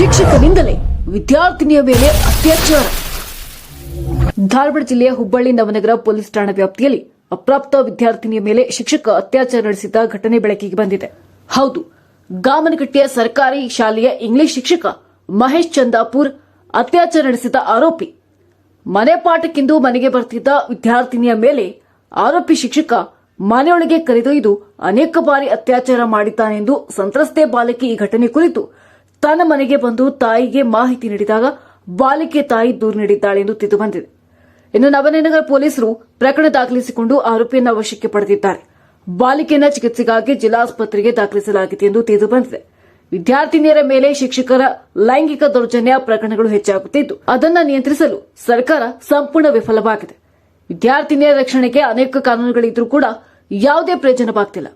ಶಿಕ್ಷಕನಿಂದಲೇ ವಿದ್ಯಾರ್ಥಿನಿಯ ಮೇಲೆ ಅತ್ಯಾಚಾರ. ಧಾರವಾಡ ಜಿಲ್ಲೆಯ ಹುಬ್ಬಳ್ಳಿ ನವನಗರ ಪೊಲೀಸ್ ಠಾಣಾ ವ್ಯಾಪ್ತಿಯಲ್ಲಿ ಅಪ್ರಾಪ್ತ ವಿದ್ಯಾರ್ಥಿನಿಯ ಮೇಲೆ ಶಿಕ್ಷಕ ಅತ್ಯಾಚಾರ ನಡೆಸಿದ ಘಟನೆ ಬೆಳಕಿಗೆ ಬಂದಿದೆ. ಹೌದು ಗಾಮನಗಟ್ಟಿಯ ಸರ್ಕಾರಿ ಶಾಲೆಯ ಇಂಗ್ಲಿಷ್ ಶಿಕ್ಷಕ ಮಹೇಶ್ ಚಂದಾಪುರ್ ಅತ್ಯಾಚಾರ ನಡೆಸಿದ ಆರೋಪಿ. ಮನೆ ಪಾಠಕ್ಕೆಂದು ಮನೆಗೆ ಬರ್ತಿದ್ದ ವಿದ್ಯಾರ್ಥಿನಿಯ ಮೇಲೆ ಆರೋಪಿ ಶಿಕ್ಷಕ ಮನೆಯೊಳಗೆ ಕರೆದೊಯ್ದು ಅನೇಕ ಬಾರಿ ಅತ್ಯಾಚಾರ ಮಾಡಿದ್ದಾನೆಂದು ಸಂತ್ರಸ್ತೆ ಬಾಲಕಿ ಈ ಘಟನೆ ಕುರಿತು ತನ್ನ ಮನೆಗೆ ಬಂದು ತಾಯಿಗೆ ಮಾಹಿತಿ ನೀಡಿದಾಗ ಬಾಲಿಕೆ ತಾಯಿ ದೂರು ನೀಡಿದ್ದಾಳೆ ಎಂದು ತಿಳಿದು ಬಂದಿದೆ. ಇನ್ನು ನವನಗರ ಪೊಲೀಸರು ಪ್ರಕರಣ ದಾಖಲಿಸಿಕೊಂಡು ಆರೋಪಿಯನ್ನು ವಶಕ್ಕೆ ಪಡೆದಿದ್ದಾರೆ. ಬಾಲಿಕೆಯನ್ನ ಚಿಕಿತ್ಸೆಗಾಗಿ ಜಿಲ್ಲಾಸ್ಪತ್ರೆಗೆ ದಾಖಲಿಸಲಾಗಿದೆ ಎಂದು ತಿಳಿದು ಬಂದಿದೆ. ವಿದ್ಯಾರ್ಥಿನಿಯರ ಮೇಲೆ ಶಿಕ್ಷಕರ ಲೈಂಗಿಕ ದೌರ್ಜನ್ಯ ಪ್ರಕರಣಗಳು ಹೆಚ್ಚಾಗುತ್ತಿದ್ದು, ಅದನ್ನ ನಿಯಂತ್ರಿಸಲು ಸರ್ಕಾರ ಸಂಪೂರ್ಣ ವಿಫಲವಾಗಿದೆ. ವಿದ್ಯಾರ್ಥಿನಿಯರ ರಕ್ಷಣೆಗೆ ಅನೇಕ ಕಾನೂನುಗಳಿದ್ರೂ ಕೂಡ ಯಾವುದೇ ಪ್ರಯೋಜನವಾಗ್ತಿಲ್ಲ.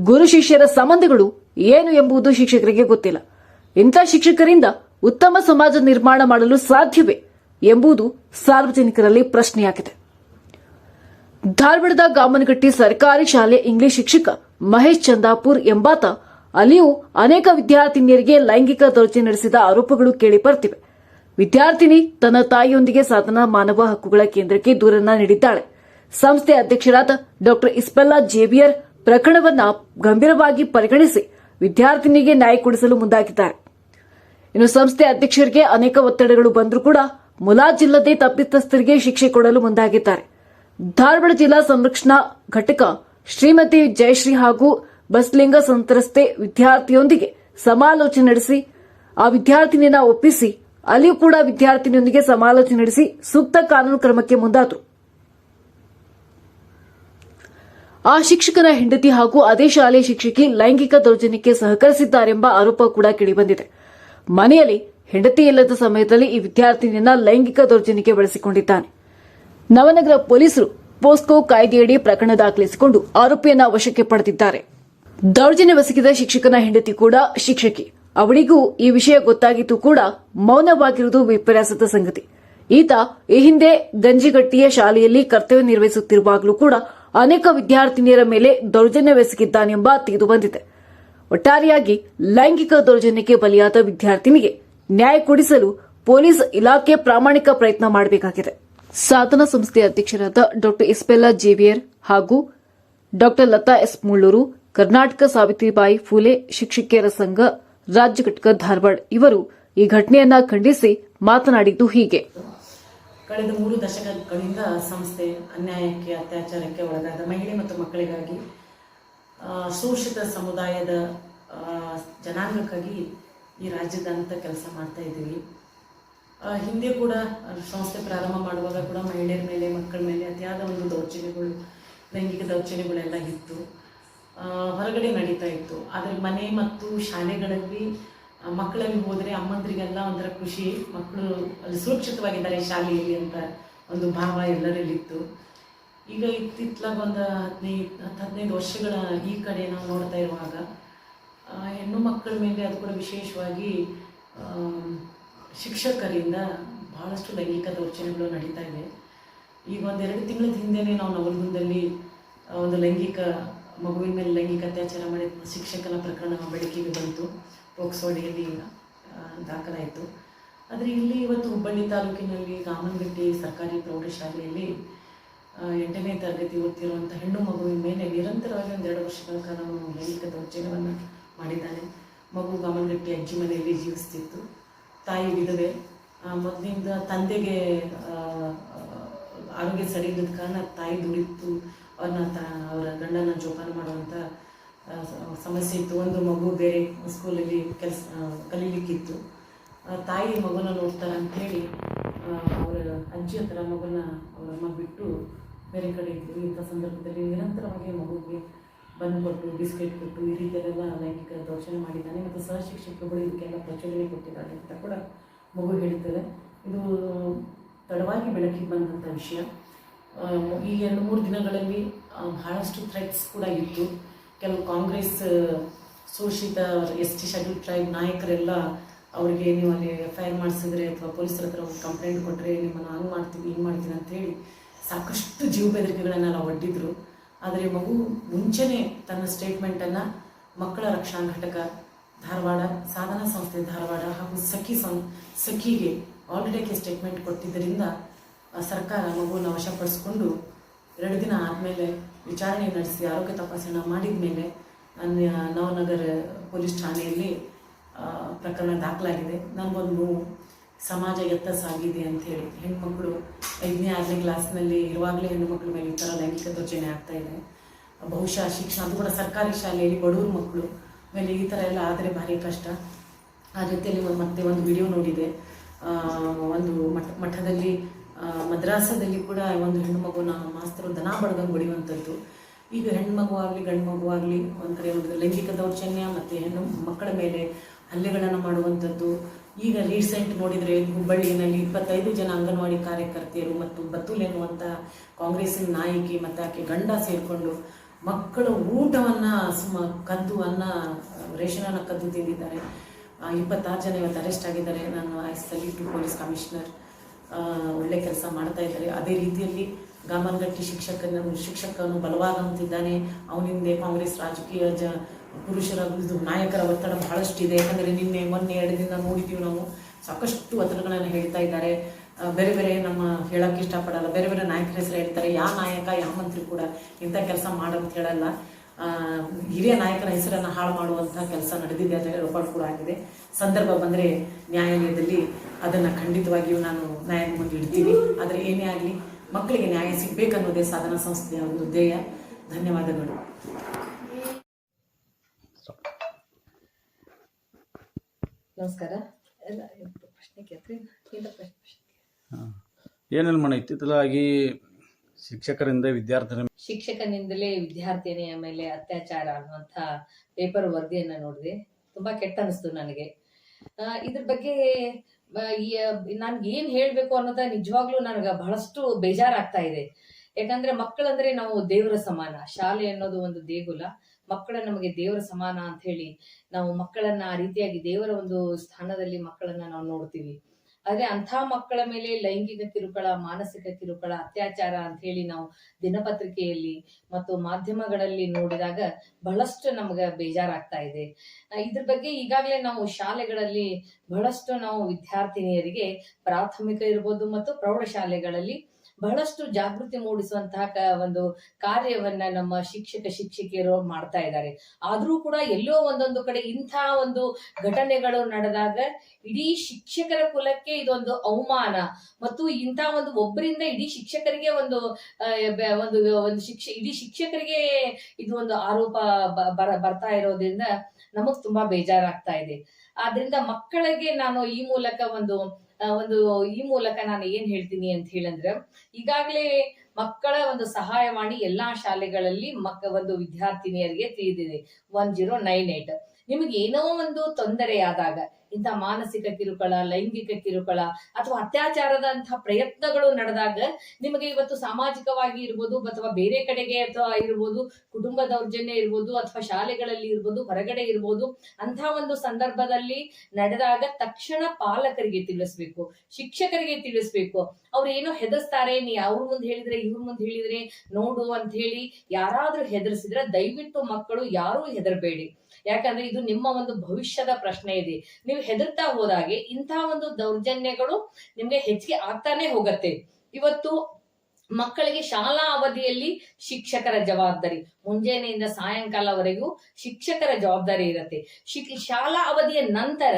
ಗುರು ಶಿಷ್ಯರ ಸಂಬಂಧಗಳು ಏನು ಎಂಬುದು ಶಿಕ್ಷಕರಿಗೆ ಗೊತ್ತಿಲ್ಲ. ಇಂಥ ಶಿಕ್ಷಕರಿಂದ ಉತ್ತಮ ಸಮಾಜ ನಿರ್ಮಾಣ ಮಾಡಲು ಸಾಧ್ಯವೇ ಎಂಬುದು ಸಾರ್ವಜನಿಕರಲ್ಲಿ ಪ್ರಶ್ನೆಯಾಗಿದೆ. ಧಾರವಾಡದ ಗಾಮನಗಟ್ಟಿ ಸರ್ಕಾರಿ ಶಾಲೆ ಇಂಗ್ಲಿಷ್ ಶಿಕ್ಷಕ ಮಹೇಶ್ ಚಂದಾಪುರ್ ಎಂಬಾತ ಅಲ್ಲಿಯೂ ಅನೇಕ ವಿದ್ಯಾರ್ಥಿನಿಯರಿಗೆ ಲೈಂಗಿಕ ದೌರ್ಜನ್ಯ ನಡೆಸಿದ ಆರೋಪಗಳು ಕೇಳಿ ಕೇಳಿಬರ್ತಿವೆ ವಿದ್ಯಾರ್ಥಿನಿ ತನ್ನ ತಾಯಿಯೊಂದಿಗೆ ಸಾಧನಾ ಮಾನವ ಹಕ್ಕುಗಳ ಕೇಂದ್ರಕ್ಕೆ ದೂರನ್ನ ನೀಡಿದ್ದಾಳೆ. ಸಂಸ್ಥೆ ಅಧ್ಯಕ್ಷರಾದ ಡಾ ಇಸ್ಪೆಲ್ಲಾ ಜೇವಿಯರ್ ಪ್ರಕರಣವನ್ನ ಗಂಭೀರವಾಗಿ ಪರಿಗಣಿಸಿ ವಿದ್ಯಾರ್ಥಿನಿಗೆ ನ್ಯಾಯ ಕೊಡಿಸಲು ಮುಂದಾಗಿದ್ದಾರೆ. ಇನ್ನು ಸಂಸ್ಥೆ ಅಧ್ಯಕ್ಷರಿಗೆ ಅನೇಕ ಒತ್ತಡಗಳು ಬಂದರೂ ಕೂಡ ಮುಲಾಜಿಲ್ಲದೆ ತಪ್ಪಿತಸ್ಥರಿಗೆ ಶಿಕ್ಷೆ ಕೊಡಲು ಮುಂದಾಗಿದ್ದಾರೆ. ಧಾರವಾಡ ಜಿಲ್ಲಾ ಸಂರಕ್ಷಣಾ ಘಟಕ ಶ್ರೀಮತಿ ಜಯಶ್ರೀ ಹಾಗೂ ಬಸ್ಲಿಂಗ ಸಂತ್ರಸ್ತೆ ವಿದ್ಯಾರ್ಥಿಯೊಂದಿಗೆ ಸಮಾಲೋಚನೆ ನಡೆಸಿ, ಆ ವಿದ್ಯಾರ್ಥಿನಿಯನ್ನ ಒಪ್ಪಿಸಿ, ಅಲ್ಲಿಯೂ ಕೂಡ ವಿದ್ಯಾರ್ಥಿನಿಯೊಂದಿಗೆ ಸಮಾಲೋಚನೆ ನಡೆಸಿ ಸೂಕ್ತ ಕಾನೂನು ಕ್ರಮಕ್ಕೆ ಮುಂದಾದರು. ಆ ಶಿಕ್ಷಕನ ಹೆಂಡತಿ ಹಾಗೂ ಅದೇ ಶಾಲೆಯ ಶಿಕ್ಷಕಿ ಲೈಂಗಿಕ ದೌರ್ಜನ್ಯಕ್ಕೆ ಸಹಕರಿಸಿದ್ದಾರೆಂಬ ಆರೋಪ ಕೂಡ ಕೇಳಿಬಂದಿದೆ ಮನೆಯಲ್ಲಿ ಹೆಂಡತಿ ಇಲ್ಲದ ಸಮಯದಲ್ಲಿ ಈ ವಿದ್ಯಾರ್ಥಿನಿಯನ್ನ ಲೈಂಗಿಕ ದೌರ್ಜನ್ಯಕ್ಕೆ ಬಳಸಿಕೊಂಡಿದ್ದಾನೆ. ನವನಗರ ಪೊಲೀಸರು ಪೋಸ್ಕೋ ಕಾಯ್ದೆಯಡಿ ಪ್ರಕರಣ ದಾಖಲಿಸಿಕೊಂಡು ಆರೋಪಿಯನ್ನ ವಶಕ್ಕೆ ಪಡೆದಿದ್ದಾರೆ. ದೌರ್ಜನ್ಯ ದೌರ್ಜನ್ಯವೆಸಗಿದ ಶಿಕ್ಷಕನ ಹೆಂಡತಿ ಕೂಡ ಶಿಕ್ಷಕಿ. ಅವಳಿಗೂ ಈ ವಿಷಯ ಗೊತ್ತಾಗಿತ್ತು ಕೂಡ ಮೌನವಾಗಿರುವುದು ವಿಪರ್ಯಾಸದ ಸಂಗತಿ. ಈತ ಈ ಹಿಂದೆ ಗಂಜಿಗಟ್ಟಿಯ ಶಾಲೆಯಲ್ಲಿ ಕರ್ತವ್ಯ ನಿರ್ವಹಿಸುತ್ತಿರುವಾಗಲೂ ಕೂಡ ಅನೇಕ ವಿದ್ಯಾರ್ಥಿನಿಯರ ಮೇಲೆ ದೌರ್ಜನ್ಯವೆಸಗಿದ್ದಾನೆಂಬ ತಿಳಿದು ಬಂದಿದೆ. ಒಟ್ಟಾರೆಯಾಗಿ ಲೈಂಗಿಕ ದೌರ್ಜನ್ಯಕ್ಕೆ ಬಲಿಯಾದ ವಿದ್ಯಾರ್ಥಿನಿಗೆ ನ್ಯಾಯ ಕೊಡಿಸಲು ಪೊಲೀಸ್ ಇಲಾಖೆ ಪ್ರಾಮಾಣಿಕ ಪ್ರಯತ್ನ ಮಾಡಬೇಕಾಗಿದೆ. ಸಾಧನ ಸಂಸ್ಥೆಯ ಅಧ್ಯಕ್ಷರಾದ ಡಾ ಇಸ್ಪೆಲ್ಲಾ ಜೇವಿಯರ್ ಹಾಗೂ ಡಾ ಲತಾ ಎಸ್ ಮುಳ್ಳೂರು, ಕರ್ನಾಟಕ ಸಾವಿತ್ರಿಬಾಯಿ ಫುಲೆ, ಶಿಕ್ಷಕಿಯರ ಸಂಘ, ರಾಜ್ಯ ಘಟಕ ಧಾರವಾಡ ಇವರು ಈ ಘಟನೆಯನ್ನ ಖಂಡಿಸಿ ಮಾತನಾಡಿದ್ದು ಹೀಗೆ. ಕಳೆದ ಮೂರು ದಶಕಗಳಿಂದ ಸಂಸ್ಥೆ ಅನ್ಯಾಯಕ್ಕೆ, ಅತ್ಯಾಚಾರಕ್ಕೆ ಒಳಗಾದ ಮಹಿಳೆ ಮತ್ತು ಮಕ್ಕಳಿಗಾಗಿ ಶೋಷಿತ ಸಮುದಾಯದ ಜನಾಂಗಕ್ಕಾಗಿ ಈ ರಾಜ್ಯದಂಥ ಕೆಲಸ ಮಾಡ್ತಾ ಇದ್ದೀವಿ. ಹಿಂದೆ ಕೂಡ ಸಂಸ್ಥೆ ಪ್ರಾರಂಭ ಮಾಡುವಾಗ ಕೂಡ ಮಹಿಳೆಯರ ಮೇಲೆ, ಮಕ್ಕಳ ಮೇಲೆ ಅತಿಯಾದ ಒಂದು ದೌರ್ಜನ್ಯಗಳು, ಲೈಂಗಿಕ ದೌರ್ಜನ್ಯಗಳೆಲ್ಲ ಇತ್ತು. ಹೊರಗಡೆ ನಡೀತಾ ಇತ್ತು. ಆದರೆ ಮನೆ ಮತ್ತು ಶಾಲೆಗಳಲ್ಲಿ ಮಕ್ಕಳಲ್ಲಿ ಹೋದರೆ ಅಮ್ಮಂದ್ರಿಗೆಲ್ಲ ಒಂಥರ ಖುಷಿ, ಮಕ್ಕಳು ಅಲ್ಲಿ ಸುರಕ್ಷಿತವಾಗಿದ್ದಾರೆ ಶಾಲೆಯಲ್ಲಿ ಅಂತ ಒಂದು ಭಾವ ಎಲ್ಲರಲ್ಲಿತ್ತು. ಈಗ ಇತ್ತಿತ್ಲಾಗ ಒಂದು ಹದಿನೈದು ಹತ್ತು ಹದಿನೈದು ವರ್ಷಗಳ ಈ ಕಡೆ ನಾವು ನೋಡ್ತಾ ಇರುವಾಗ ಹೆಣ್ಣು ಮಕ್ಕಳ ಮೇಲೆ ಅದು ಕೂಡ ವಿಶೇಷವಾಗಿ ಶಿಕ್ಷಕರಿಂದ ಬಹಳಷ್ಟು ಲೈಂಗಿಕ ದೌರ್ಜನ್ಯಗಳು ನಡೀತಾ ಇವೆ. ಈಗ ಒಂದೆರಡು ತಿಂಗಳ ಹಿಂದೆನೇ ನಾವು ನವಲಗುಂದಲ್ಲಿ ಒಂದು ಲೈಂಗಿಕ, ಮಗುವಿನ ಮೇಲೆ ಲೈಂಗಿಕ ಅತ್ಯಾಚಾರ ಮಾಡಿದ ಶಿಕ್ಷಕನ ಪ್ರಕರಣ ಬೆಳಕಿಗೆ ಬಂತು. ಪೋಕ್ಸೋಡಿಯಲ್ಲಿ ದಾಖಲಾಯಿತು. ಆದರೆ ಇಲ್ಲಿ ಇವತ್ತು ಹುಬ್ಬಳ್ಳಿ ತಾಲೂಕಿನಲ್ಲಿ ರಾಮನಗಟ್ಟಿ ಸರ್ಕಾರಿ ಪ್ರೌಢಶಾಲೆಯಲ್ಲಿ ಎಂಟನೇ ತರಗತಿ ಓದ್ತಿರುವಂಥ ಹೆಣ್ಣು ಮಗುವಿನ ಮೇಲೆ ನಿರಂತರವಾಗಿ ಒಂದೆರಡು ವರ್ಷಗಳ ಕಾಲ ಅವನು ಲೈಂಗಿಕ ದೌರ್ಜನ್ಯವನ್ನು ಮಾಡಿದ್ದಾನೆ. ಮಗು ಗಮನಗಟ್ಟಿ ಅಜ್ಜಿ ಮನೆಯಲ್ಲಿ ಜೀವಿಸ್ತಿತ್ತು. ತಾಯಿ ವಿಧವೆ. ಮೊದಲಿಂದ ತಂದೆಗೆ ಆರೋಗ್ಯ ಸರಿ ಇಲ್ಲದ ಕಾರಣ ತಾಯಿ ದುಡಿತು. ಅವ್ರನ್ನ ತ, ಅವರ ಗಂಡನ ಜೋಪಾನ ಮಾಡುವಂಥ ಸಮಸ್ಯೆ ಇತ್ತು. ಒಂದು ಮಗು ಬೇರೆ ಸ್ಕೂಲಲ್ಲಿ ಕೆಲಸ ಕಲೀಲಿಕ್ಕಿತ್ತು. ತಾಯಿ ಮಗುನ ನೋಡ್ತಾರೆ ಹೇಳಿ ಅವರ ಅಜ್ಜಿ ಹತ್ರ ಮಗುನ ಅವರಮ್ಮ ಬಿಟ್ಟು ಬೇರೆ ಕಡೆ ಇತ್ತು ಇಂಥ ಸಂದರ್ಭದಲ್ಲಿ ನಿರಂತರವಾಗಿ ಮಗುವಿಗೆ ಬಂದು ಕೊಟ್ಟು ಬಿಸ್ಕೆಟ್ ಕೊಟ್ಟು ಈ ರೀತಿಯಲ್ಲೆಲ್ಲ ಲೈಂಗಿಕ ದೌರ್ಜನ್ಯ ಮಾಡಿದ್ದಾನೆ ಮತ್ತು ಸಹ ಶಿಕ್ಷಕರುಗಳು ಇದಕ್ಕೆಲ್ಲ ಪ್ರಚೋದನೆ ಕೊಟ್ಟಿದ್ದಾರೆ ಅಂತ ಕೂಡ ಮಗು ಹೇಳ್ತಾರೆ ಇದು ತಡವಾಗಿ ಬೆಳಕಿಗೆ ಬಂದಂಥ ವಿಷಯ. ಈ ಎರಡು ಮೂರು ದಿನಗಳಲ್ಲಿ ಬಹಳಷ್ಟು ಥ್ರೆಟ್ಸ್ ಕೂಡ ಇತ್ತು. ಕೆಲವು ಕಾಂಗ್ರೆಸ್ ಶೋಷಿತ ಎಸ್ ಟಿ ಶೆಡ್ಯೂಲ್ ಟ್ರೈಬ್ ನಾಯಕರೆಲ್ಲ ಅವರಿಗೆ ನೀವು ಅಲ್ಲಿ ಎಫ್ ಐ ಆರ್ ಮಾಡಿಸಿದ್ರೆ ಅಥವಾ ಪೊಲೀಸರ ಹತ್ರ ಒಂದು ಕಂಪ್ಲೇಂಟ್ ಕೊಟ್ಟರೆ ನಿಮ್ಮನ್ನು ಹಂಗೆ ಮಾಡ್ತೀವಿ, ಹಿಂಗೆ ಅಂತ ಅಂತೇಳಿ ಸಾಕಷ್ಟು ಜೀವ ಬೆದರಿಕೆಗಳನ್ನೆಲ್ಲ ಒಡ್ಡಿದ್ರು. ಆದರೆ ಮಗು ಮುಂಚೆನೇ ತನ್ನ ಸ್ಟೇಟ್ಮೆಂಟನ್ನು ಮಕ್ಕಳ ರಕ್ಷಣಾ ಘಟಕ ಧಾರವಾಡ, ಸಾಧನಾ ಸಂಸ್ಥೆ ಧಾರವಾಡ ಹಾಗೂ ಸಖಿ ಸಂ, ಸಖಿಗೆ ಆಲ್ರೆಡಿಗೆ ಸ್ಟೇಟ್ಮೆಂಟ್ ಕೊಟ್ಟಿದ್ದರಿಂದ ಸರ್ಕಾರ ಮಗುವನ್ನು ವಶಪಡಿಸಿಕೊಂಡು ಎರಡು ದಿನ ಆದಮೇಲೆ ವಿಚಾರಣೆ ನಡೆಸಿ, ಆರೋಗ್ಯ ತಪಾಸಣೆ ಮಾಡಿದ ಮೇಲೆ ನವನಗರ ಪೊಲೀಸ್ ಠಾಣೆಯಲ್ಲಿ ಪ್ರಕರಣ ದಾಖಲಾಗಿದೆ. ನನಗೊಂದು ನೋವು ಸಮಾಜ ಎತ್ತ ಸಾಗಿದೆ ಅಂಥೇಳಿ ಹೆಣ್ಮಕ್ಳು ಐದನೇ, ಆರನೇ ಕ್ಲಾಸ್ನಲ್ಲಿ ಇರುವಾಗಲೇ ಹೆಣ್ಣುಮಕ್ಳ ಮೇಲೆ ಈ ಥರ ಲೈಂಗಿಕ ದೌರ್ಜನ್ಯ ಆಗ್ತಾ ಇದೆ. ಬಹುಶಃ ಶಿಕ್ಷಣ, ಅದು ಕೂಡ ಸರ್ಕಾರಿ ಶಾಲೆಯಲ್ಲಿ ಬಡವ್ರ ಮಕ್ಕಳು ಮೇಲೆ ಈ ಥರ ಎಲ್ಲ ಆದರೆ ಭಾರಿ ಕಷ್ಟ. ಆ ರೀತಿಯಲ್ಲಿ ಒಂದು ಮತ್ತೆ ಒಂದು ವಿಡಿಯೋ ನೋಡಿದೆ. ಒಂದು ಮಠ, ಮಠದಲ್ಲಿ ಮದ್ರಾಸದಲ್ಲಿ ಕೂಡ ಒಂದು ಹೆಣ್ಣು ಮಗುನ ಮಾಸ್ತರು ದನ ಬಡ್ದಂಗೆ ಬಡಿಯುವಂಥದ್ದು ಈಗ ಹೆಣ್ಣು ಮಗು ಆಗಲಿ ಗಂಡು ಮಗು ಆಗಲಿ ಒಂದು ಒಂದು ಲೈಂಗಿಕ ದೌರ್ಜನ್ಯ ಮತ್ತು ಹೆಣ್ಣು ಮಕ್ಕಳ ಮೇಲೆ ಹಲ್ಲೆಗಳನ್ನು ಮಾಡುವಂಥದ್ದು. ಈಗ ರೀಸೆಂಟ್ ನೋಡಿದರೆ ಹುಬ್ಬಳ್ಳಿಯಲ್ಲಿ ಇಪ್ಪತ್ತೈದು ಜನ ಅಂಗನವಾಡಿ ಕಾರ್ಯಕರ್ತೆಯರು ಮತ್ತು ಬತ್ತೂಲ್ ಎನ್ನುವಂಥ ಕಾಂಗ್ರೆಸ್ಸಿನ ನಾಯಕಿ ಮತ್ತು ಆಕೆ ಗಂಡ ಸೇರಿಕೊಂಡು ಮಕ್ಕಳ ಊಟವನ್ನು ಸುಮ ಕದ್ದು ಅನ್ನ, ರೇಷನನ್ನು ಕದ್ದು ತಿಂದಿದ್ದಾರೆ. ಇಪ್ಪತ್ತಾರು ಜನ ಇವತ್ತು ಅರೆಸ್ಟ್ ಆಗಿದ್ದಾರೆ. ನಾನು ಐ ಟು ಪೊಲೀಸ್ ಕಮಿಷನರ್ ಒಳ್ಳೆ ಕೆಲಸ ಮಾಡ್ತಾ ಇದ್ದಾರೆ. ಅದೇ ರೀತಿಯಲ್ಲಿ ಗಾಮನಗಟ್ಟಿ ಶಿಕ್ಷಕನ, ಶಿಕ್ಷಕನು ಬಲವಾದಂತಿದ್ದಾನೆ. ಅವನಿಂದ ಕಾಂಗ್ರೆಸ್ ರಾಜಕೀಯ ಜ ಪುರುಷರ ಇದು ನಾಯಕರ ಒತ್ತಡ ಬಹಳಷ್ಟಿದೆ. ಯಾಕಂದರೆ ನಿನ್ನೆ, ಮೊನ್ನೆ, ಎರಡು ದಿನ ನೋಡಿದ್ದೀವಿ ನಾವು. ಸಾಕಷ್ಟು ಒತ್ತಡಗಳನ್ನು ಹೇಳ್ತಾ ಇದ್ದಾರೆ. ಬೇರೆ ಬೇರೆ ನಮ್ಮ ಹೇಳಕ್ಕೆ ಇಷ್ಟಪಡಲ್ಲ. ಬೇರೆ ಬೇರೆ ನಾಯಕರ ಹೆಸರು ಹೇಳ್ತಾರೆ. ಯಾವ ನಾಯಕ ಯಾವ ಮಂತ್ರಿ ಕೂಡ ಇಂಥ ಕೆಲಸ ಮಾಡಂತ ಹೇಳಲ್ಲ. ಹಿರಿಯ ನಾಯಕರ ಹೆಸರನ್ನು ಹಾಳು ಮಾಡುವಂಥ ಕೆಲಸ ನಡೆದಿದೆ ಅಂತ ರೆಕಾರ್ಡ್ ಕೂಡ ಆಗಿದೆ. ಸಂದರ್ಭ ಬಂದರೆ ನ್ಯಾಯಾಲಯದಲ್ಲಿ ಅದನ್ನು ಖಂಡಿತವಾಗಿಯೂ ನಾನು ನ್ಯಾಯದ ಮುಂದೆ ಇಡ್ತೀನಿ. ಆದರೆ ಏನೇ ಆಗಲಿ, ಮಕ್ಕಳಿಗೆ ನ್ಯಾಯ ಸಿಗಬೇಕನ್ನೋದೇ ಸಾಧನಾ ಸಂಸ್ಥೆಯ ಒಂದು ಧ್ಯೇಯ. ಧನ್ಯವಾದಗಳು. ನಮಸ್ಕಾರ. ಎಲ್ಲ ಪ್ರಶ್ನೆ ಇಲ್ಲ ಏನಿಲ್ಲ ಮನೆ ಇತ್ತಿತ್ತಲಾಗಿ ಶಿಕ್ಷಕರಿಂದ ವಿದ್ಯಾರ್ಥಿನಿ ಶಿಕ್ಷಕನಿಂದಲೇ ವಿದ್ಯಾರ್ಥಿನಿಯ ಮೇಲೆ ಅತ್ಯಾಚಾರ ಅನ್ನುವಂಥ ಪೇಪರ್ ವರದಿಯನ್ನ ನೋಡಿದೆ. ತುಂಬಾ ಕೆಟ್ಟ ಅನಿಸ್ತು ನನಗೆ. ಆ, ಇದ್ರ ಬಗ್ಗೆ ನನ್ಗೆ ಏನ್ ಹೇಳ್ಬೇಕು ಅನ್ನೋದ ನಿಜವಾಗ್ಲೂ ನನಗೆ ಬಹಳಷ್ಟು ಬೇಜಾರಾಗ್ತಾ ಇದೆ. ಯಾಕಂದ್ರೆ ಮಕ್ಕಳಂದ್ರೆ ನಾವು ದೇವರ ಸಮಾನ. ಶಾಲೆ ಅನ್ನೋದು ಒಂದು ದೇಗುಲ. ಮಕ್ಕಳ ನಮಗೆ ದೇವರ ಸಮಾನ ಅಂತ ಹೇಳಿ ನಾವು ಮಕ್ಕಳನ್ನ ಆ ರೀತಿಯಾಗಿ ದೇವರ ಒಂದು ಸ್ಥಾನದಲ್ಲಿ ಮಕ್ಕಳನ್ನ ನಾವು ನೋಡ್ತೀವಿ. ಆದ್ರೆ ಅಂಥ ಮಕ್ಕಳ ಮೇಲೆ ಲೈಂಗಿಕ ಕಿರುಕುಳ, ಮಾನಸಿಕ ಕಿರುಕುಳ, ಅತ್ಯಾಚಾರ ಅಂತ ಹೇಳಿ ನಾವು ದಿನಪತ್ರಿಕೆಯಲ್ಲಿ ಮತ್ತು ಮಾಧ್ಯಮಗಳಲ್ಲಿ ನೋಡಿದಾಗ ಬಹಳಷ್ಟು ನಮ್ಗೆ ಬೇಜಾರಾಗ್ತಾ ಇದೆ. ಇದ್ರ ಬಗ್ಗೆ ಈಗಾಗಲೇ ನಾವು ಶಾಲೆಗಳಲ್ಲಿ ಬಹಳಷ್ಟು ನಾವು ವಿದ್ಯಾರ್ಥಿನಿಯರಿಗೆ ಪ್ರಾಥಮಿಕ ಇರ್ಬೋದು ಮತ್ತು ಪ್ರೌಢಶಾಲೆಗಳಲ್ಲಿ ಬಹಳಷ್ಟು ಜಾಗೃತಿ ಮೂಡಿಸುವಂತಹ ಒಂದು ಕಾರ್ಯವನ್ನ ನಮ್ಮ ಶಿಕ್ಷಕ, ಶಿಕ್ಷಕಿಯರು ಮಾಡ್ತಾ ಇದ್ದಾರೆ. ಆದ್ರೂ ಕೂಡ ಎಲ್ಲೋ ಒಂದೊಂದು ಕಡೆ ಇಂಥ ಒಂದು ಘಟನೆಗಳು ನಡೆದಾಗ ಇಡೀ ಶಿಕ್ಷಕರ ಕುಲಕ್ಕೆ ಇದೊಂದು ಅವಮಾನ. ಮತ್ತು ಇಂಥ ಒಂದು ಒಬ್ಬರಿಂದ ಇಡೀ ಶಿಕ್ಷಕರಿಗೆ ಒಂದು ಒಂದು ಒಂದು ಶಿಕ್ಷ, ಇಡೀ ಶಿಕ್ಷಕರಿಗೆ ಇದು ಒಂದು ಆರೋಪ ಬರ, ಬರ್ತಾ ಇರೋದ್ರಿಂದ ನಮಗ್ ತುಂಬಾ ಬೇಜಾರಾಗ್ತಾ ಇದೆ. ಆದ್ರಿಂದ ಮಕ್ಕಳಿಗೆ ನಾನು ಈ ಮೂಲಕ ಒಂದು ಒಂದು ಈ ಮೂಲಕ ನಾನು ಏನ್ ಹೇಳ್ತೀನಿ ಅಂತ ಹೇಳಂದ್ರೆ, ಈಗಾಗಲೇ ಮಕ್ಕಳ ಒಂದು ಸಹಾಯವಾಣಿ ಎಲ್ಲಾ ಶಾಲೆಗಳಲ್ಲಿ ಮಕ್ಕ, ಒಂದು ವಿದ್ಯಾರ್ಥಿನಿಯರಿಗೆ ತಿಳಿದಿದೆ. ಒನ್ ಜೀರೋ ನೈನ್ ಏಟ್ ನಿಮಗೆ ಏನೋ ಒಂದು ತೊಂದರೆಯಾದಾಗ ಇಂಥ ಮಾನಸಿಕ ಕಿರುಕುಳ, ಲೈಂಗಿಕ ಕಿರುಕುಳ ಅಥವಾ ಅತ್ಯಾಚಾರದಂತಹ ಪ್ರಯತ್ನಗಳು ನಡೆದಾಗ ನಿಮಗೆ ಇವತ್ತು ಸಾಮಾಜಿಕವಾಗಿ ಇರ್ಬೋದು ಅಥವಾ ಬೇರೆ ಕಡೆಗೆ ಅಥವಾ ಇರ್ಬೋದು, ಕುಟುಂಬ ದೌರ್ಜನ್ಯ ಇರ್ಬೋದು ಅಥವಾ ಶಾಲೆಗಳಲ್ಲಿ ಇರ್ಬೋದು, ಹೊರಗಡೆ ಇರ್ಬೋದು ಅಂತ ಒಂದು ಸಂದರ್ಭದಲ್ಲಿ ನಡೆದಾಗ ತಕ್ಷಣ ಪಾಲಕರಿಗೆ ತಿಳಿಸ್ಬೇಕು, ಶಿಕ್ಷಕರಿಗೆ ತಿಳಿಸ್ಬೇಕು. ಅವ್ರು ಏನೋ ಹೆದರ್ಸ್ತಾರೆ, ನೀ ಅವ್ರ ಮುಂದೆ ಹೇಳಿದ್ರೆ, ಇವ್ರ ಮುಂದೆ ಹೇಳಿದ್ರೆ, ನೋಡು ಅಂತ ಹೇಳಿ ಯಾರಾದ್ರೂ ಹೆದರ್ಸಿದ್ರೆ ದಯವಿಟ್ಟು ಮಕ್ಕಳು ಯಾರೂ ಹೆದರ್ಬೇಡಿ. ಯಾಕಂದ್ರೆ ಇದು ನಿಮ್ಮ ಒಂದು ಭವಿಷ್ಯದ ಪ್ರಶ್ನೆ ಇದೆ. ನೀವು ಹೆದರ್ತಾ ಹೋದಾಗೆ ಇಂತಹ ಒಂದು ದೌರ್ಜನ್ಯಗಳು ನಿಮ್ಗೆ ಹೆಚ್ಚಿಗೆ ಆಗ್ತಾನೆ ಹೋಗತ್ತೆ. ಇವತ್ತು ಮಕ್ಕಳಿಗೆ ಶಾಲಾ ಅವಧಿಯಲ್ಲಿ ಶಿಕ್ಷಕರ ಜವಾಬ್ದಾರಿ ಮುಂಜಾನೆಯಿಂದ ಸಾಯಂಕಾಲವರೆಗೂ ಶಿಕ್ಷಕರ ಜವಾಬ್ದಾರಿ ಇರುತ್ತೆ. ಶಿಕ್ ಶಾಲಾ ಅವಧಿಯ ನಂತರ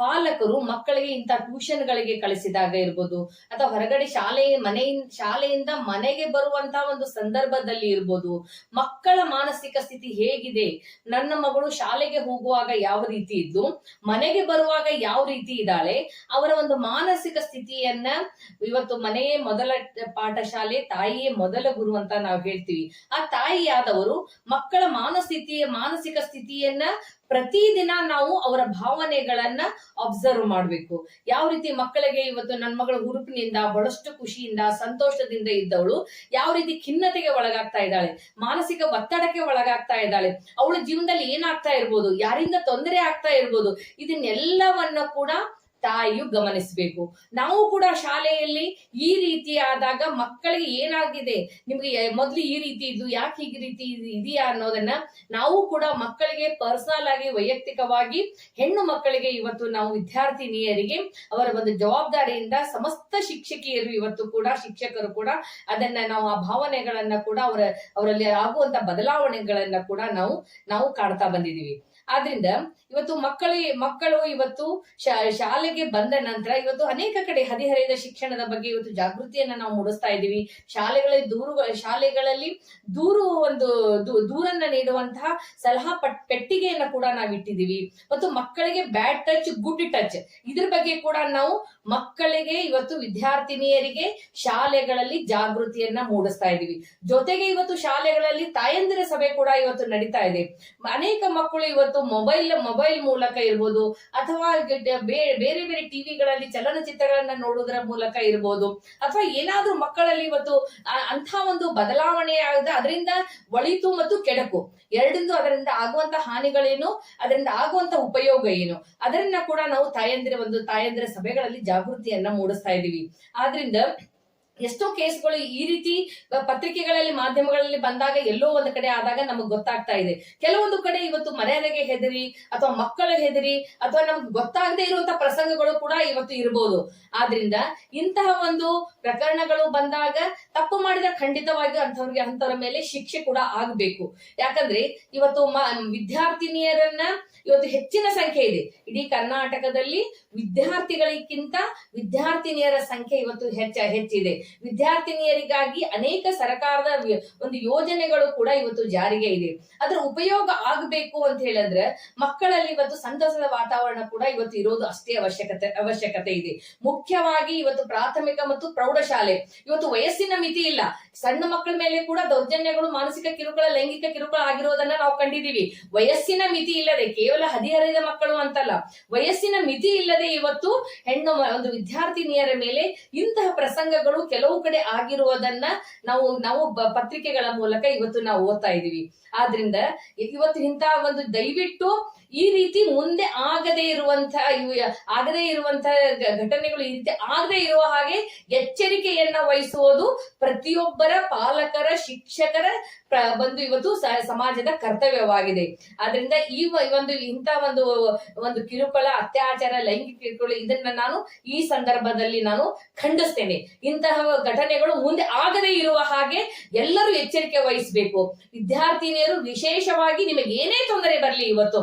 ಪಾಲಕರು ಮಕ್ಕಳಿಗೆ ಇಂತ ಟ್ಯೂಷನ್ ಗಳಿಗೆ ಕಳಿಸಿದಾಗ ಇರ್ಬೋದು, ಅಥವಾ ಹೊರಗಡೆ ಶಾಲೆ ಮನೆಯಿಂದ ಶಾಲೆಯಿಂದ ಮನೆಗೆ ಬರುವಂತ ಒಂದು ಸಂದರ್ಭದಲ್ಲಿ ಇರ್ಬೋದು, ಮಕ್ಕಳ ಮಾನಸಿಕ ಸ್ಥಿತಿ ಹೇಗಿದೆ, ನನ್ನ ಮಗಳು ಶಾಲೆಗೆ ಹೋಗುವಾಗ ಯಾವ ರೀತಿ ಇದ್ದು, ಮನೆಗೆ ಬರುವಾಗ ಯಾವ ರೀತಿ ಇದ್ದಾಳೆ, ಅವರ ಒಂದು ಮಾನಸಿಕ ಸ್ಥಿತಿಯನ್ನ ಇವತ್ತು ಮನೆಯೇ ಮೊದಲ ಪಾಠಶಾಲೆ, ತಾಯಿಯೇ ಮೊದಲ ಗುರು ಅಂತ ನಾವು ಹೇಳ್ತೀವಿ. ಆ ತಾಯಿಯಾದವರು ಮಕ್ಕಳ ಮಾನಸ್ಥಿತಿಯ ಮಾನಸಿಕ ಸ್ಥಿತಿಯನ್ನ ಪ್ರತಿದಿನ ನಾವು ಅವರ ಭಾವನೆಗಳನ್ನ ಅಬ್ಸರ್ವ್ ಮಾಡ್ಬೇಕು. ಯಾವ ರೀತಿ ಮಕ್ಕಳಿಗೆ ಇವತ್ತು ನನ್ನ ಮಗಳ ಹುರುಪಿನಿಂದ ಬಹಳಷ್ಟು ಖುಷಿಯಿಂದ, ಸಂತೋಷದಿಂದ ಇದ್ದವಳು, ಯಾವ ರೀತಿ ಖಿನ್ನತೆಗೆ ಒಳಗಾಗ್ತಾ ಇದ್ದಾಳೆ, ಮಾನಸಿಕ ಒತ್ತಡಕ್ಕೆ ಒಳಗಾಗ್ತಾ ಇದ್ದಾಳೆ, ಅವಳ ಜೀವನದಲ್ಲಿ ಏನಾಗ್ತಾ ಇರ್ಬೋದು, ಯಾರಿಂದ ತೊಂದರೆ ಆಗ್ತಾ ಇರ್ಬೋದು, ಇದನ್ನೆಲ್ಲವನ್ನ ಕೂಡ ತಾಯಿಯು ಗಮನಿಸಬೇಕು. ನಾವು ಕೂಡ ಶಾಲೆಯಲ್ಲಿ ಈ ರೀತಿ ಆದಾಗ ಮಕ್ಕಳಿಗೆ ಏನಾಗಿದೆ? ನಿಮ್ಗೆ ಮೊದ್ಲು ಈ ರೀತಿ ಇದ್ದು ಯಾಕೆ ಈ ರೀತಿ ಇದ್- ಇದೆಯಾ ಅನ್ನೋದನ್ನ ನಾವು ಕೂಡ ಮಕ್ಕಳಿಗೆ ಪರ್ಸನಲ್ ಆಗಿ ವೈಯಕ್ತಿಕವಾಗಿ ಹೆಣ್ಣು ಮಕ್ಕಳಿಗೆ ಇವತ್ತು ನಾವು ವಿದ್ಯಾರ್ಥಿನಿಯರಿಗೆ ಅವರ ಒಂದು ಜವಾಬ್ದಾರಿಯಿಂದ ಸಮಸ್ತ ಶಿಕ್ಷಕಿಯರು ಇವತ್ತು ಕೂಡ, ಶಿಕ್ಷಕರು ಕೂಡ ಅದನ್ನ ನಾವು ಆ ಭಾವನೆಗಳನ್ನ ಕೂಡ ಅವರ, ಅವರಲ್ಲಿ ಆಗುವಂತ ಬದಲಾವಣೆಗಳನ್ನ ಕೂಡ ನಾವು ನಾವು ಕಾಡ್ತಾ ಬಂದಿದೀವಿ ಆದ್ರಿಂದ ಇವತ್ತು ಮಕ್ಕಳಿಗೆ ಮಕ್ಕಳು ಇವತ್ತು ಶಾಲೆಗೆ ಬಂದ ನಂತರ ಇವತ್ತು ಅನೇಕ ಕಡೆ ಹದಿಹರೆಯದ ಶಿಕ್ಷಣದ ಬಗ್ಗೆ ಇವತ್ತು ಜಾಗೃತಿಯನ್ನ ನಾವು ಮೂಡಿಸ್ತಾ ಇದ್ದೀವಿ. ಶಾಲೆಗಳಲ್ಲಿ ದೂರು ಶಾಲೆಗಳಲ್ಲಿ ದೂರು ಒಂದು ದೂರನ್ನ ನೀಡುವಂತಹ ಸಲಹಾ ಪಟ್, ಪೆಟ್ಟಿಗೆಯನ್ನ ಕೂಡ ನಾವು ಇಟ್ಟಿದ್ದೀವಿ. ಮತ್ತು ಮಕ್ಕಳಿಗೆ ಬ್ಯಾಡ್ ಟಚ್, ಗುಡ್ ಟಚ್ ಇದ್ರ ಬಗ್ಗೆ ಕೂಡ ನಾವು ಮಕ್ಕಳಿಗೆ ಇವತ್ತು ವಿದ್ಯಾರ್ಥಿನಿಯರಿಗೆ ಶಾಲೆಗಳಲ್ಲಿ ಜಾಗೃತಿಯನ್ನ ಮೂಡಿಸ್ತಾ ಇದ್ದೀವಿ. ಜೊತೆಗೆ ಇವತ್ತು ಶಾಲೆಗಳಲ್ಲಿ ತಾಯಂದಿರ ಸಭೆ ಕೂಡ ಇವತ್ತು ನಡೀತಾ ಇದೆ. ಅನೇಕ ಮಕ್ಕಳು ಇವತ್ತು ಮೊಬೈಲ್ ಮೊಬೈಲ್ ಮೂಲಕ ಇರ್ಬೋದು ಅಥವಾ ಬೇರೆ ಬೇರೆ ಟಿವಿಗಳಲ್ಲಿ ಚಲನಚಿತ್ರಗಳನ್ನ ನೋಡೋದ್ರ ಮೂಲಕ ಇರ್ಬೋದು. ಅಥವಾ ಏನಾದ್ರೂ ಮಕ್ಕಳಲ್ಲಿ ಇವತ್ತು ಅಂತ ಒಂದು ಬದಲಾವಣೆ ಆಗದ ಅದರಿಂದ ಒಳಿತು ಮತ್ತು ಕೆಡಕು. ಎರಡಿಂದ ಅದರಿಂದ ಆಗುವಂತ ಹಾನಿಗಳೇನು? ಅದರಿಂದ ಆಗುವಂತ ಉಪಯೋಗ ಏನು? ಅದನ್ನ ಕೂಡ ನಾವು ತಾಯಂದಿರ ಒಂದು ತಾಯಂದಿರ ಸಭೆಗಳಲ್ಲಿ ಜಾಗೃತಿಯನ್ನ ಮೂಡಿಸ್ತಾ ಇದೀವಿ ಆದ್ರಿಂದ ಎಷ್ಟೋ ಕೇಸ್ಗಳು ಈ ರೀತಿ ಪತ್ರಿಕೆಗಳಲ್ಲಿ, ಮಾಧ್ಯಮಗಳಲ್ಲಿ ಬಂದಾಗ ಎಲ್ಲೋ ಒಂದು ಕಡೆ ಆದಾಗ ನಮಗ್ ಗೊತ್ತಾಗ್ತಾ ಇದೆ. ಕೆಲವೊಂದು ಕಡೆ ಇವತ್ತು ಮರ್ಯಾದೆಗೆ ಹೆದರಿ ಅಥವಾ ಮಕ್ಕಳ ಹೆದರಿ ಅಥವಾ ನಮ್ಗೆ ಗೊತ್ತಾಗದೇ ಇರುವಂತಹ ಪ್ರಸಂಗಗಳು ಕೂಡ ಇವತ್ತು ಇರಬಹುದು ಆದ್ರಿಂದ ಇಂತಹ ಒಂದು ಪ್ರಕರಣಗಳು ಬಂದಾಗ ತಪ್ಪು ಮಾಡಿದ ಖಂಡಿತವಾಗಿ ಅಂಥವ್ರಿಗೆ, ಅಂಥವ್ರ ಮೇಲೆ ಶಿಕ್ಷೆ ಕೂಡ ಆಗ್ಬೇಕು. ಯಾಕಂದ್ರೆ ಇವತ್ತು ವಿದ್ಯಾರ್ಥಿನಿಯರನ್ನ ಇವತ್ತು ಹೆಚ್ಚಿನ ಸಂಖ್ಯೆ ಇದೆ. ಇಡೀ ಕರ್ನಾಟಕದಲ್ಲಿ ವಿದ್ಯಾರ್ಥಿಗಳಿಗಿಂತ ವಿದ್ಯಾರ್ಥಿನಿಯರ ಸಂಖ್ಯೆ ಇವತ್ತು ಹೆಚ್ಚ ಹೆಚ್ಚಿದೆ. ವಿದ್ಯಾರ್ಥಿನಿಯರಿಗಾಗಿ ಅನೇಕ ಸರ್ಕಾರದ ಒಂದು ಯೋಜನೆಗಳು ಕೂಡ ಇವತ್ತು ಜಾರಿಗೆ ಇದೆ. ಅದರ ಉಪಯೋಗ ಆಗಬೇಕು ಅಂತ ಹೇಳಿದ್ರೆ ಮಕ್ಕಳಲ್ಲಿ ಇವತ್ತು ಸಂತಸದ ವಾತಾವರಣ ಕೂಡ ಇವತ್ತು ಇರೋದು ಅಷ್ಟೇ ಅವಶ್ಯಕತೆ ಅವಶ್ಯಕತೆ ಇದೆ. ಮುಖ್ಯವಾಗಿ ಇವತ್ತು ಪ್ರಾಥಮಿಕ ಮತ್ತು ಪ್ರೌಢಶಾಲೆ. ಇವತ್ತು ವಯಸ್ಸಿನ ಮಿತಿ ಇಲ್ಲ. ಸಣ್ಣ ಮಕ್ಕಳ ಮೇಲೆ ಕೂಡ ದೌರ್ಜನ್ಯಗಳು, ಮಾನಸಿಕ ಕಿರುಕುಳ, ಲೈಂಗಿಕ ಕಿರುಕುಳ ಆಗಿರೋದನ್ನ ನಾವು ಕಂಡಿದೀವಿ ವಯಸ್ಸಿನ ಮಿತಿ ಇಲ್ಲದೆ ಕೇವಲ ಹದಿಹರೆಯದ ಮಕ್ಕಳು ಅಂತಲ್ಲ, ವಯಸ್ಸಿನ ಮಿತಿ ಇಲ್ಲದೆ ಇವತ್ತು ಹೆಣ್ಣು ಒಂದು ವಿದ್ಯಾರ್ಥಿನಿಯರ ಮೇಲೆ ಇಂತಹ ಪ್ರಸಂಗಗಳು ಕೆಲವು ಕಡೆ ಆಗಿರುವುದನ್ನ ನಾವು ನಾವು ಪತ್ರಿಕೆಗಳ ಮೂಲಕ ಇವತ್ತು ನಾವು ಓದ್ತಾ ಇದೀವಿ ಆದ್ರಿಂದ, ಇವತ್ತು ಇಂತಹ ಒಂದು ದಯವಿಟ್ಟು ಈ ರೀತಿ ಮುಂದೆ ಆಗದೇ ಇರುವಂತಹ ಆಗದೇ ಇರುವಂತಹ ಘಟನೆಗಳು ಈ ರೀತಿ ಆಗದೆ ಇರುವ ಹಾಗೆ ಎಚ್ಚರಿಕೆಯನ್ನ ವಹಿಸುವುದು ಪ್ರತಿಯೊಬ್ಬರ ಪಾಲಕರ, ಶಿಕ್ಷಕರ ಬಂದು ಇವತ್ತು ಸಮಾಜದ ಕರ್ತವ್ಯವಾಗಿದೆ. ಆದ್ರಿಂದ ಈ ಒಂದು, ಇಂಥ ಒಂದು ಒಂದು ಕಿರುಕುಳ, ಅತ್ಯಾಚಾರ, ಲೈಂಗಿಕ ಕಿರುಕುಳ ಇದನ್ನ ನಾನು ಈ ಸಂದರ್ಭದಲ್ಲಿ ನಾನು ಖಂಡಿಸ್ತೇನೆ. ಇಂತಹ ಘಟನೆಗಳು ಮುಂದೆ ಆಗದೆ ಇರುವ ಹಾಗೆ ಎಲ್ಲರೂ ಎಚ್ಚರಿಕೆ ವಹಿಸಬೇಕು. ವಿದ್ಯಾರ್ಥಿನಿಯರು ವಿಶೇಷವಾಗಿ ನಿಮಗೆ ಏನೇ ತೊಂದರೆ ಬರಲಿ ಇವತ್ತು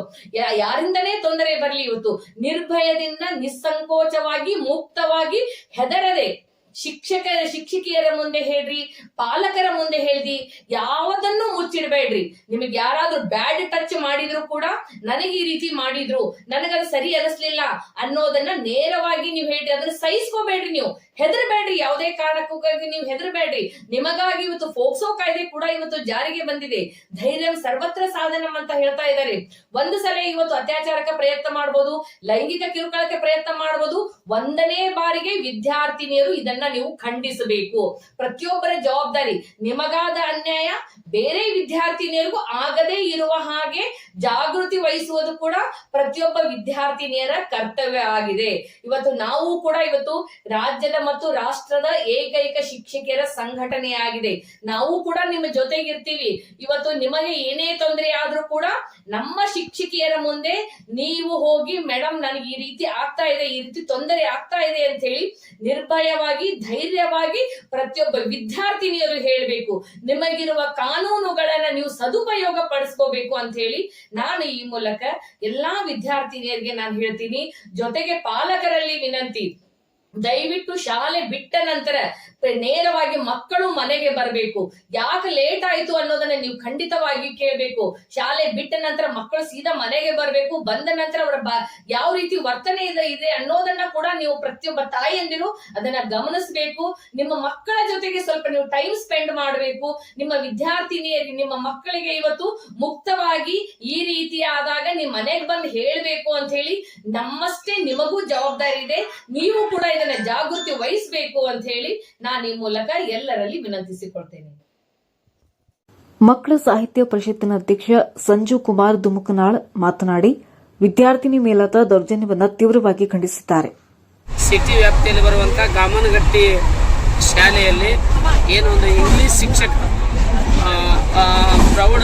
ಯಾರಿಂದನೇ ತೊಂದರೆ ಬರಲಿ ಇವತ್ತು? ನಿರ್ಭಯದಿಂದ ನಿಸ್ಸಂಕೋಚವಾಗಿ ಮುಕ್ತವಾಗಿ ಹೆದರದೆ ಶಿಕ್ಷಕರ ಶಿಕ್ಷಕಿಯರ ಮುಂದೆ ಹೇಳ್ರಿ, ಪಾಲಕರ ಮುಂದೆ ಹೇಳ್ರಿ ಯಾವುದನ್ನು ಮುಚ್ಚಿಡ್ಬೇಡ್ರಿ. ನಿಮಗೆ ಯಾರಾದ್ರೂ ಬ್ಯಾಡ್ ಟಚ್ ಮಾಡಿದ್ರು ಕೂಡ ನನಗೆ ಈ ರೀತಿ ಮಾಡಿದ್ರು ನನಗದು ಸರಿ ಅನಿಸ್ಲಿಲ್ಲ ಅನ್ನೋದನ್ನ ನೇರವಾಗಿ ನೀವು ಹೇಳ್ರಿ, ಅದನ್ನ ಸಹಿಸ್ಕೋಬೇಡ್ರಿ ನೀವು. ಹೆದರ್ಬೇಡ್ರಿ, ಯಾವುದೇ ಕಾರಣಕ್ಕೂ ನೀವು ಹೆದರ್ಬೇಡ್ರಿ. ನಿಮಗಾಗಿ ಇವತ್ತು ಫೋಕ್ಸೋ ಕಾಯ್ದೆ ಕೂಡ ಇವತ್ತು ಜಾರಿಗೆ ಬಂದಿದೆ. ಧೈರ್ಯ ಸರ್ವತ್ರ ಸಾಧನಂ ಅಂತ ಹೇಳ್ತಾ ಇದ್ದಾರೆ. ಒಂದು ಸಲ ಇವತ್ತು ಅತ್ಯಾಚಾರಕ್ಕೆ ಪ್ರಯತ್ನ ಮಾಡಬಹುದು ಲೈಂಗಿಕ ಕಿರುಕುಳಕ್ಕೆ ಪ್ರಯತ್ನ ಮಾಡಬಹುದು ಒಂದನೇ ಬಾರಿಗೆ ವಿದ್ಯಾರ್ಥಿನಿಯರು ಇದನ್ನ ನೀವು ಖಂಡಿಸಬೇಕು. ಪ್ರತಿಯೊಬ್ಬರ ಜವಾಬ್ದಾರಿ ನಿಮಗಾದ ಅನ್ಯಾಯ, ಬೇರೆ ವಿದ್ಯಾರ್ಥಿನಿಯರಿಗೂ ಆಗದೇ ಇರುವ ಹಾಗೆ ಜಾಗೃತಿ ವಹಿಸುವುದು ಕೂಡ ಪ್ರತಿಯೊಬ್ಬ ವಿದ್ಯಾರ್ಥಿನಿಯರ ಕರ್ತವ್ಯ ಆಗಿದೆ. ಇವತ್ತು ನಾವು ಕೂಡ ಇವತ್ತು ರಾಜ್ಯದ ಮತ್ತು ರಾಷ್ಟ್ರದ ಏಕೈಕ ಶಿಕ್ಷಕಿಯರ ಸಂಘಟನೆಯಾಗಿದೆ. ನಾವು ಕೂಡ ನಿಮ್ಮ ಜೊತೆಗಿರ್ತೀವಿ. ಇವತ್ತು ನಿಮಗೆ ಏನೇ ತೊಂದರೆ ಆದ್ರೂ ಕೂಡ ನಮ್ಮ ಶಿಕ್ಷಕಿಯರ ಮುಂದೆ ನೀವು ಹೋಗಿ ಮೇಡಮ್ ನನಗೆ ಈ ರೀತಿ ಆಗ್ತಾ ಇದೆ, ಈ ರೀತಿ ತೊಂದರೆ ಆಗ್ತಾ ಇದೆ ಅಂತ ಹೇಳಿ ನಿರ್ಭಯವಾಗಿ ಧೈರ್ಯವಾಗಿ ಪ್ರತಿಯೊಬ್ಬ ವಿದ್ಯಾರ್ಥಿನಿಯರು ಹೇಳಬೇಕು. ನಿಮಗಿರುವ ಕಾನೂನುಗಳನ್ನ ನೀವು ಸದುಪಯೋಗ ಪಡಿಸ್ಕೋಬೇಕು ಅಂತ ಹೇಳಿ ನಾನು ಈ ಮೂಲಕ ಎಲ್ಲಾ ವಿದ್ಯಾರ್ಥಿನಿಯರಿಗೆ ನಾನು ಹೇಳ್ತೀನಿ. ಜೊತೆಗೆ ಪಾಲಕರಲ್ಲಿ ವಿನಂತಿ. ದಯವಿಟ್ಟು ಶಾಲೆ ಬಿಟ್ಟ ನಂತರ ನೇರವಾಗಿ ಮಕ್ಕಳು ಮನೆಗೆ ಬರಬೇಕು. ಯಾಕೆ ಲೇಟ್ ಆಯ್ತು ಅನ್ನೋದನ್ನ ನೀವು ಖಂಡಿತವಾಗಿ ಕೇಳಬೇಕು. ಶಾಲೆ ಬಿಟ್ಟ ನಂತರ ಮಕ್ಕಳು ಸೀದಾ ಮನೆಗೆ ಬರಬೇಕು. ಬಂದ ನಂತರ ಅವರ ಯಾವ ರೀತಿ ವರ್ತನೆ ಇದೆ ಇದೆ ಅನ್ನೋದನ್ನ ಕೂಡ ನೀವು ಪ್ರತಿಯೊಬ್ಬ ತಾಯಿಯಂದಿರು ಅದನ್ನ ಗಮನಿಸಬೇಕು. ನಿಮ್ಮ ಮಕ್ಕಳ ಜೊತೆಗೆ ಸ್ವಲ್ಪ ನೀವು ಟೈಮ್ ಸ್ಪೆಂಡ್ ಮಾಡಬೇಕು. ನಿಮ್ಮ ವಿದ್ಯಾರ್ಥಿನಿಯರಿಗೆ ನಿಮ್ಮ ಮಕ್ಕಳಿಗೆ ಇವತ್ತು ಮುಕ್ತವಾಗಿ ಈ ರೀತಿ ನಿಮ್ ಮನೆಗೆ ಬಂದು ಹೇಳ್ಬೇಕು ಅಂತ ಹೇಳಿ ನಮ್ಮಷ್ಟೇ ನಿಮಗೂ ಜವಾಬ್ದಾರಿ ಇದೆ. ನೀವು ಕೂಡ ಇದನ್ನ ಜಾಗೃತಿ ವಹಿಸಬೇಕು ಅಂತ ಹೇಳಿ ನಾನು ಈ ಮೂಲಕ ಎಲ್ಲರಲ್ಲಿ ವಿನಂತಿಸಿಕೊಳ್ತೇನೆ. ಮಕ್ಕಳ ಸಾಹಿತ್ಯ ಪರಿಷತ್ತಿನ ಅಧ್ಯಕ್ಷ ಸಂಜು ಕುಮಾರ್ ದುಮುಕನಾಳ್ ಮಾತನಾಡಿ ವಿದ್ಯಾರ್ಥಿನಿ ಮೇಲಾದ ದೌರ್ಜನ್ಯವನ್ನು ತೀವ್ರವಾಗಿ ಖಂಡಿಸಿದ್ದಾರೆ. ಸಿಟಿ ವ್ಯಾಪ್ತಿಯಲ್ಲಿ ಬರುವಂತಹ ಗಾಮನಗಟ್ಟಿ ಶಾಲೆಯಲ್ಲಿ ಏನೊಂದು ಇಂಗ್ಲಿಷ್ ಇಂಗ್ಲೀಷ್ ಶಿಕ್ಷಕ ಪ್ರೌಢ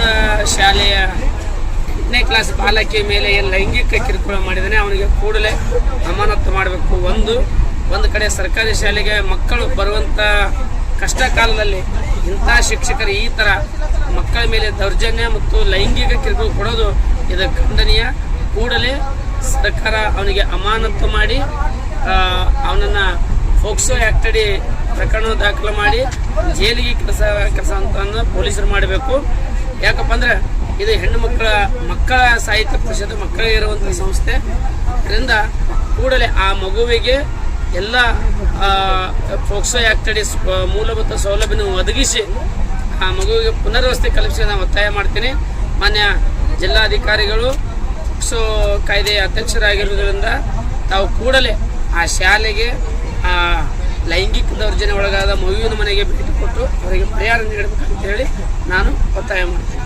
ಶಾಲೆಯ ಎಂಟನೇ ಕ್ಲಾಸ್ ಬಾಲಕಿಯ ಮೇಲೆ ಲೈಂಗಿಕ ಕಿರುಕುಳ ಮಾಡಿದ್ದಾನೆ, ಅವನಿಗೆ ಕೂಡಲೇ ಅಮಾನತ್ತು ಮಾಡಬೇಕು. ಒಂದು ಒಂದು ಕಡೆ ಸರ್ಕಾರಿ ಶಾಲೆಗೆ ಮಕ್ಕಳು ಬರುವಂಥ ಕಷ್ಟ ಕಾಲದಲ್ಲಿ ಇಂಥ ಶಿಕ್ಷಕರು ಈ ಥರ ಮಕ್ಕಳ ಮೇಲೆ ದೌರ್ಜನ್ಯ ಮತ್ತು ಲೈಂಗಿಕ ಕಿರುಕುಳ ಕೊಡೋದು ಇದು ಖಂಡನೀಯ. ಕೂಡಲೇ ಸರ್ಕಾರ ಅವನಿಗೆ ಅಮಾನತ್ತು ಮಾಡಿ ಅವನನ್ನು ಫೋಕ್ಸೋ ಆ್ಯಕ್ಟ್ ಅಡಿ ಪ್ರಕರಣ ದಾಖಲು ಮಾಡಿ, ಜೈಲಿಗೆ ಕೆಲಸ ಕೆಲಸ ಅಂತ ಪೊಲೀಸರು ಮಾಡಬೇಕು. ಯಾಕಪ್ಪ ಅಂದ್ರೆ ಇದು ಹೆಣ್ಣು ಮಕ್ಕಳ ಮಕ್ಕಳ ಸಾಹಿತ್ಯ ಪರಿಷತ್ ಮಕ್ಕಳಿಗೆ ಇರುವಂಥ ಸಂಸ್ಥೆ. ಇದರಿಂದ ಕೂಡಲೇ ಆ ಮಗುವಿಗೆ ಎಲ್ಲ ಫೋಕ್ಸೋ ಆ್ಯಕ್ಟ್ ಸ್- ಮೂಲಭೂತ ಸೌಲಭ್ಯವನ್ನು ಒದಗಿಸಿ ಆ ಮಗುವಿಗೆ ಪುನರ್ವಸತಿ ಕಲ್ಪಿಸಿ ನಾನು ಒತ್ತಾಯ ಮಾಡ್ತೀನಿ. ಮಾನ್ಯ ಜಿಲ್ಲಾಧಿಕಾರಿಗಳು ಫೋಕ್ಸೋ ಕಾಯ್ದೆಯ ಅಧ್ಯಕ್ಷರಾಗಿರುವುದರಿಂದ ತಾವು ಕೂಡಲೇ ಆ ಶಾಲೆಗೆ ಆ ಲೈಂಗಿಕ ದೌರ್ಜನ್ಯ ಒಳಗಾದ ಮಗುವಿನ ಮನೆಗೆ ಭೇಟಿ ಕೊಟ್ಟು ಅವರಿಗೆ ಪರಿಹಾರ ನೀಡಬೇಕಂತ ಹೇಳಿ ನಾನು ಒತ್ತಾಯ ಮಾಡ್ತೀನಿ.